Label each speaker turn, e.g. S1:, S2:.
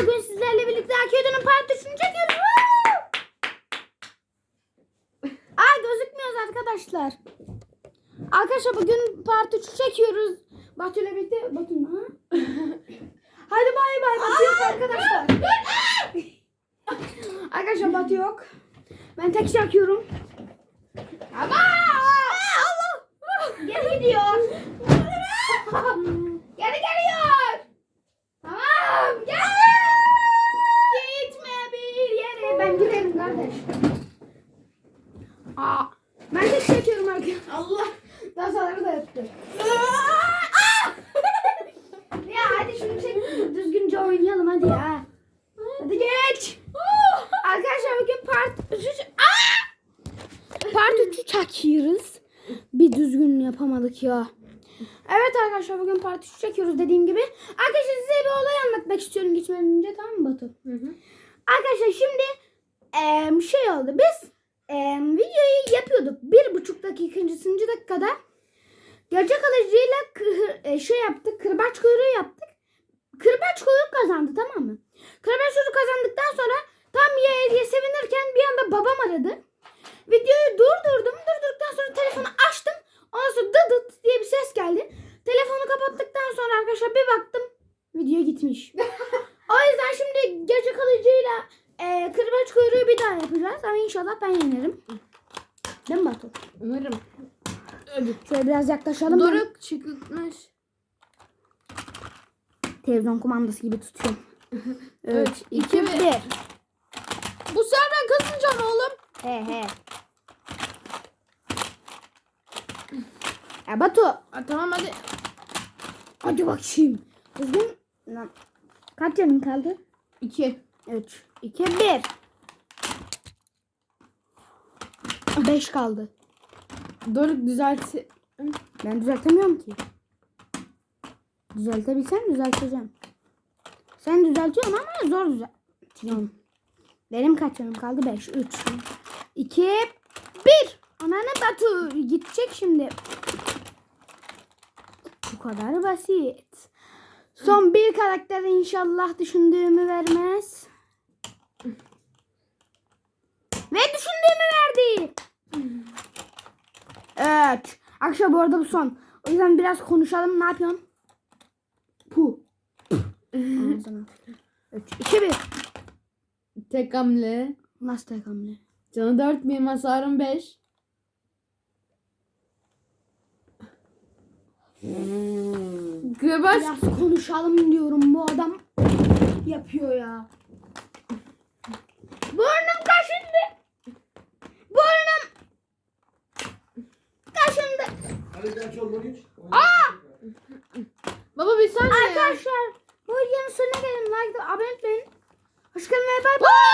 S1: bugün sizlerle birlikte Akiyoda'nın part 3'ünü çekiyoruz. Ay gözükmüyoruz arkadaşlar. Arkadaşlar bugün part 3'ü çekiyoruz. Batu'yla birlikte Batu ha? Hadi bay bay Batu yok arkadaşlar. arkadaşlar Batu yok. Ben tek çekiyorum. Ama Allah! Geri gidiyor. Geri geliyor. Tamam gel. Gitme bir yere. Ben giderim kardeş. Aa, ben de çekiyorum arkadaşlar. Allah. Dasaları da öptü. ya hadi şunu çek. Düzgünce oynayalım hadi ya. Hadi geç. Arkadaşlar bugün part 3. Aa! Part 3'ü çekiyoruz. Bir düzgün yapamadık ya. Evet arkadaşlar bugün part 3 çekiyoruz dediğim gibi. Arkadaşlar size bir olay anlatmak istiyorum geçmeden önce tamam mı Batu? Arkadaşlar şimdi eee, şey oldu. Biz eee, videoyu yapıyorduk. Bir buçuk dakika, ikinci dakikada gece kalıcıyla kır- e, şey yaptık. Kırbaç kuyruğu yaptık. Kırbaç kuyruk kazandı tamam mı? Kırbaç kuyruğu kazandıktan sonra tam ye, ye sevinirken bir anda babam aradı. Videoyu durdurdum. Durdurduktan sonra telefonu açtım. Ondan sonra dıdıt diye bir ses geldi. Telefonu kapattıktan sonra arkadaşlar bir baktım. Video gitmiş. o yüzden şimdi gece kalıcıyla e, kırbaç kuyruğu bir daha yapacağız. Ama inşallah ben yenerim. Değil mi Batu?
S2: Umarım.
S1: Şöyle biraz yaklaşalım.
S2: Doruk çıkmış.
S1: Televizyon kumandası gibi tutuyorum.
S2: Evet,
S1: 3,
S2: iki
S1: 2,
S2: ve-
S1: 1.
S2: Bu sefer ben kazanacağım oğlum.
S1: He he. Ya Batu.
S2: Ha, tamam hadi.
S1: Hadi bakayım. Lan. Kaç canın kaldı?
S2: İki.
S1: 3, 2, 1. 5 kaldı.
S2: Doruk düzeltti.
S1: Ben düzeltemiyorum ki. Düzeltebilsem düzelteceğim. Sen düzeltiyorsun ama zor düzeltiyorsun. Benim kaç kaldı? 5, 3, 2, 1. Ananı Batu gidecek şimdi. Bu kadar basit. Son bir karakter inşallah düşündüğümü vermez. Ve düşündüğümü verdi. Evet. Akşam bu arada bu son. O yüzden biraz konuşalım. Ne yapıyorsun? Pu. Ağzına. 3, 2, 1.
S2: Tek hamle.
S1: Nasıl tek hamle?
S2: Canı 4 benim hasarım 5. Kırbaç.
S1: Biraz konuşalım diyorum. Bu adam yapıyor ya.
S3: Geç.
S2: Baba bir saniye.
S1: Arkadaşlar bu videonun sonuna gelin. Like, abone olmayı. Hoşçakalın ve bay bay.